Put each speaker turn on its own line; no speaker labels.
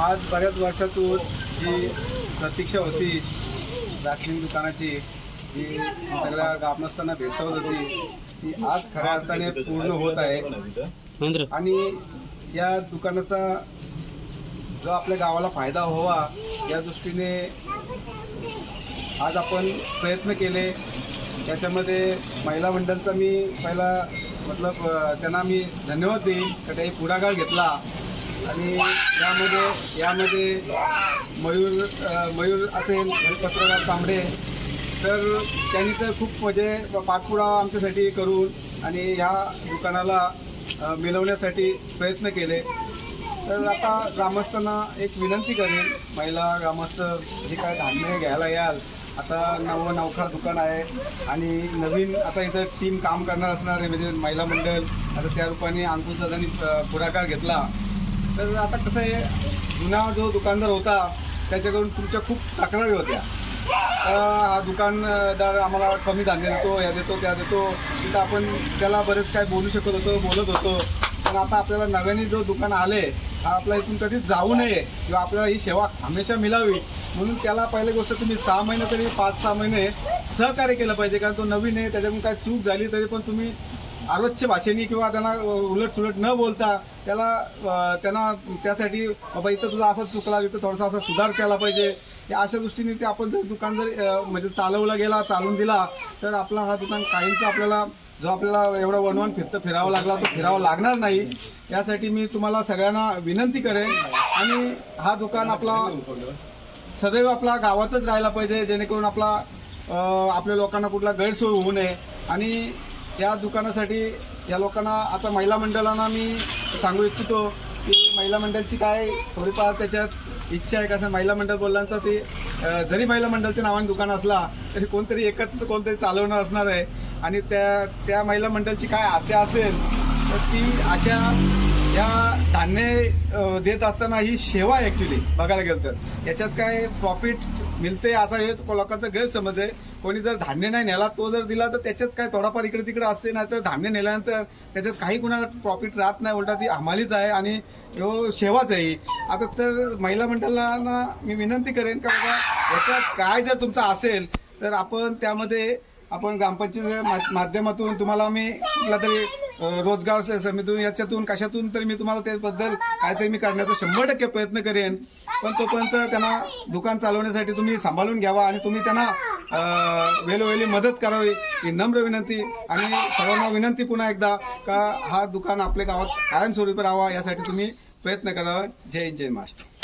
आज बऱ्याच वर्षातून जी प्रतीक्षा होती राशनिंग दुकानाची जी सगळ्या ग्रामस्थांना भेसवत होती ती आज खऱ्या अर्थाने पूर्ण होत आहे. आणि या दुकानाचा जो आपल्या गावाला फायदा व्हावा या दृष्टीने आज आपण प्रयत्न केले. त्याच्यामध्ये महिला मंडळचा मी पहिला मतलब त्यांना मी धन्यवाद देईन. का त्यांनी पुढाकार घेतला. आणि यामध्ये यामध्ये मयूर मयूर असेल पत्रकार तांबडे तर त्यांनी तर खूप म्हणजे पाठपुरावा आमच्यासाठी करून आणि ह्या दुकानाला मिळवण्यासाठी प्रयत्न केले. तर आता ग्रामस्थांना एक विनंती करेन. महिला ग्रामस्थ जे काय धान्य घ्यायला याल आता नव नवखा दुकान आहे आणि नवीन आता इथं टीम काम करणार असणार आहे म्हणजे महिला मंडळ. आता त्या रूपाने अंकुश दादांनी पुढाकार घेतला. तर आता कसं आहे जुना जो दुकानदार होता त्याच्याकडून तुमच्या खूप तक्रारी होत्या. हा दुकानदार आम्हाला कमी धान्य देतो या देतो त्या देतो. तिथं आपण त्याला बरेच काय बोलू शकत होतो बोलत होतो. पण आता आपल्याला नव्याने जो दुकान आले हा आपल्या इथून कधीच जाऊ नये किंवा आपल्याला ही सेवा हमेशा मिळावी म्हणून त्याला पहिली गोष्ट तुम्ही सहा महिने तरी पाच सहा महिने सहकार्य केलं पाहिजे कारण तो नवीन आहे त्याच्याकडून काय चूक झाली तरी पण तुम्ही आरोच्य भाषेने किंवा त्यांना उलट सुलट न बोलता त्याला त्यांना त्यासाठी बाबा इथं तुझा असा चुकला इथं थोडासा असा सुधार केला पाहिजे. या अशा दृष्टीने ते आपण जर दुकान जर म्हणजे चालवला गेला चालून दिला तर आपला हा दुकान काहींचा आपल्याला जो आपल्याला एवढा वनवन फिरतं फिरावा लागला तो फिरावा लागणार नाही. यासाठी मी तुम्हाला सगळ्यांना विनंती करेन. आणि हा दुकान आपला सदैव आपला गावातच राहायला पाहिजे जेणेकरून आपला आपल्या लोकांना कुठला गैरसोय होऊ नये. आणि या दुकानासाठी या लोकांना आता महिला मंडळांना मी सांगू इच्छितो की महिला मंडळची काय थोडीफार त्याच्यात इच्छा आहे. कसं महिला मंडळ बोलल्यानंतर ती जरी महिला मंडळच्या नावाने दुकान असला तरी कोणतरी एकच कोणतरी चालवणार असणार आहे. आणि त्या त्या महिला मंडळची काय आशा असेल तर ती अशा या धान्य देत असताना ही सेवा आहे ऍक्च्युली बघायला गेलं तर. याच्यात काय प्रॉफिट मिळते असा हे लोकांचा गैरसमज आहे. कोणी जर धान्य नाही नेला तो जर दिला तर त्याच्यात काय थोडाफार इकडे तिकडे असते नाही तर धान्य नेल्यानंतर त्याच्यात काही कुणाला प्रॉफिट राहत नाही उलटा ती आम्हालीच आहे आणि तो सेवाच आहे आता तर महिला मंडळांना मी विनंती करेन का बाबा याच्यात काय जर तुमचं असेल तर आपण त्यामध्ये आपण ग्रामपंचायतीच्या मा- माध्यमातून तुम्हाला मी कुठला तरी रोजगार समितीतून याच्यातून कशातून तरी मी तुम्हाला त्याबद्दल काहीतरी मी करण्याचा शंभर टक्के प्रयत्न करेन. पण तोपर्यंत त्यांना दुकान चालवण्यासाठी तुम्ही सांभाळून घ्यावा आणि तुम्ही त्यांना वेळोवेळी मदत करावी ही नम्र विनंती. आणि सर्वांना विनंती पुन्हा एकदा का हा दुकान आपल्या गावात कायमस्वरूपी राहावा यासाठी तुम्ही प्रयत्न करावा. जय जय महाराष्ट्र.